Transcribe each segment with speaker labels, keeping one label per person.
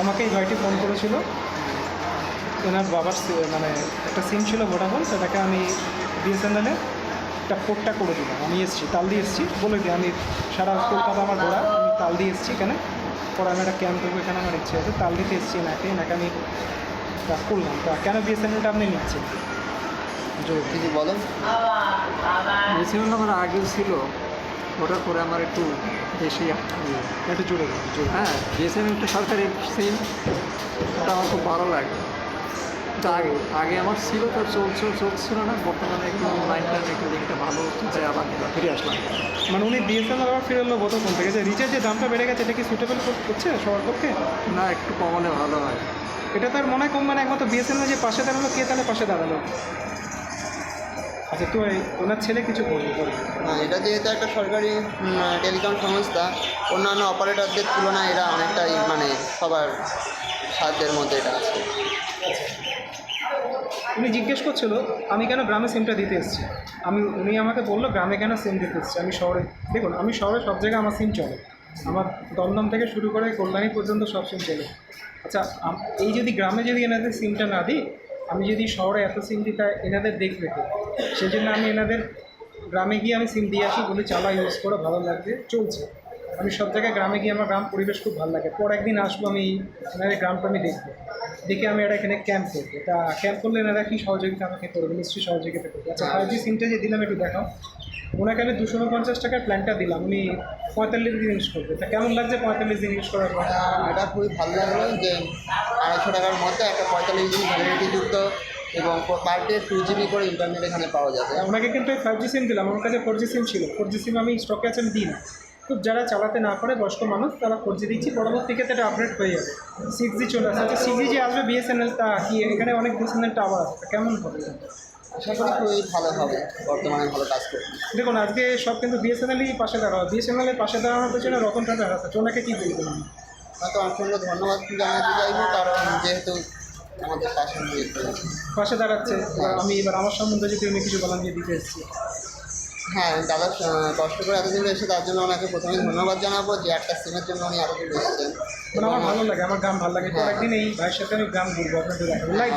Speaker 1: আমাকে এই ভাইটি ফোন করেছিল। ওনার বাবার মানে একটা সিম ছিল ভোডাফোন সেটাকে আমি বিএসএনএলে একটা পোর্টটা করে দিলাম। আমি এসেছি তাল দিয়ে এসেছি বলে দিই আমি সারা কলকাতা আমার ঘোরা আমি তাল দিয়ে এসেছি এখানে। পরে আমি একটা ক্যাম্প করব এখানে আমার ইচ্ছে আছে তাল দিতে এসেছি এনাকে এনাকে আমি করলাম। তা কেন বিএসএনএলটা আপনি নিচ্ছেন
Speaker 2: কিছু বলেন?
Speaker 3: বিএসএনএল আমার আগেও ছিল ওটার পরে আমার একটু বেশি।
Speaker 1: একটু জোরে
Speaker 3: হ্যাঁ বিএসএনএল একটা সরকারি সিম ওটা আমার খুব ভালো লাগে। আগে আগে আমার ছিল তো চলছে চলছিল না। বর্তমানে একটু লাইনটা একটু লিঙ্কটা ভালো হচ্ছে আবার ফিরে আসলাম।
Speaker 1: মানে উনি বিএসএনএল আবার ফিরে এলো বোধ কোন থেকে। যে রিচার্জের দামটা বেড়ে গেছে এটা কি সুটেবল করছে সবার পক্ষে?
Speaker 3: না একটু কমালে ভালো হয়।
Speaker 1: এটা তার মনে হয় কম মানে একমাত্র বিএসএনএল যে পাশে দাঁড়াল কে তাহলে পাশে দাঁড়াল? আচ্ছা তো এই- ওনার ছেলে কিছু বলবে বলবে।
Speaker 2: না এটা যেহেতু একটা সরকারি টেলিকম সংস্থা অন্যান্য অপারেটরদের তুলনায় এরা অনেকটাই মানে সবার সাধ্যের মধ্যে এটা আছে।
Speaker 1: উনি জিজ্ঞেস করছিল আমি কেন গ্রামে সিমটা দিতে এসেছি? আমি উনি আমাকে বলল গ্রামে কেন সিম দিতে এসেছি? আমি শহরে দেখুন আমি শহরে সব জায়গায় আমার সিম চলে। আমার দমদম থেকে শুরু করে কল্যাণী পর্যন্ত সব সিম চলে। আচ্ছা এই যদি গ্রামে যদি এনাদের সিমটা না দিই আমি যদি শহরে এত সিম দিই তা এনাদের দেখবে তো। সেই জন্য আমি এনাদের গ্রামে গিয়ে আমি সিম দিয়ে আসি বলে চালা ইউজ করে ভালো লাগবে, চলছে। আমি সব জায়গায় গ্রামে গিয়ে আমার গ্রাম পরিবেশ খুব ভালো লাগে। পর একদিন আসব আমি, এনাদের গ্রামটা আমি দেখব। দেখে আমি এটা এখানে ক্যাম্প করব। তা ক্যাম্প করলে এনারা কি সহযোগিতা আমাকে করবে? নিশ্চয়ই সহযোগিতা করবে। আচ্ছা ফাইভ জি সিমটা যে দিলাম একটু দেখাও। ওনাকে আমি দুশো উনপঞ্চাশ টাকার প্ল্যানটা দিলাম। উনি পঁয়তাল্লিশ দিন ইউজ করবে। তা কেমন লাগছে পঁয়তাল্লিশ দিন ইউজ করার পর?
Speaker 2: এটা খুবই ভালো লাগল যে আড়াইশো টাকার মধ্যে একটা পঁয়তাল্লিশ দিন ভ্যালিডিটি যুক্ত এবং পার ডে টু জিবি করে ইন্টারনেট এখানে পাওয়া যাবে।
Speaker 1: ওনাকে কিন্তু ফাইভ জি সিম দিলাম। আমার কাছে ফোর জি সিম ছিল। ফোর জি সিম আমি স্টকে আছে আমি দিই না খুব যারা চালাতে না পারে বয়স্ক মানুষ তারা ফোর জি দিচ্ছি। পরবর্তী ক্ষেত্রে এটা আপডেট হয়ে যাবে। সিক্স জি চলে আসছে সিক্স জি যে আসবে বিএসএনএল তা কি? এখানে অনেক বিএসএনএল টাওয়ার আছে। তা কেমন হবে?
Speaker 2: আশা করি খুবই ভালো হবে বর্তমানে ভালো কাজ করবে
Speaker 1: দেখুন আজকে সব কিন্তু বিএসএনএলই পাশে দাঁড়ানো বিএসএনএলের পাশে দাঁড়ানোর পেছনে রতন টাটা আছে ওনাকে কী বলবেন?
Speaker 2: হয়তো অসংখ্য ধন্যবাদ জানাতে চাইব কারণ যেহেতু আমাদের পাশে
Speaker 1: পাশে দাঁড়াচ্ছে আমি এবার আমার সম্বন্ধে যদি উনি কিছু বলান যে দিতে এসেছি।
Speaker 2: হ্যাঁ দাদা কষ্ট করে এতদূর এসে তার জন্য ওনাকে প্রথমে ধন্যবাদ জানাব যে একটা সিমের জন্য উনি এতদূর এসেছেন।
Speaker 1: মানে আমার ভালো লাগে আমার গ্রাম ভালো লাগে তো একদিন এই ভাইয়ের সাথে আমি গ্রাম ঘুরবো আপনাদের দেখাবো। লাইক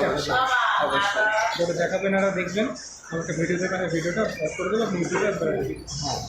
Speaker 2: অবশ্যই।
Speaker 1: যেটা দেখাবেন এনারা দেখবেন। আমাকে ভিডিও দেখানে ভিডিওটা করে দেবো আপনি ভিডিওটা
Speaker 2: হ্যাঁ।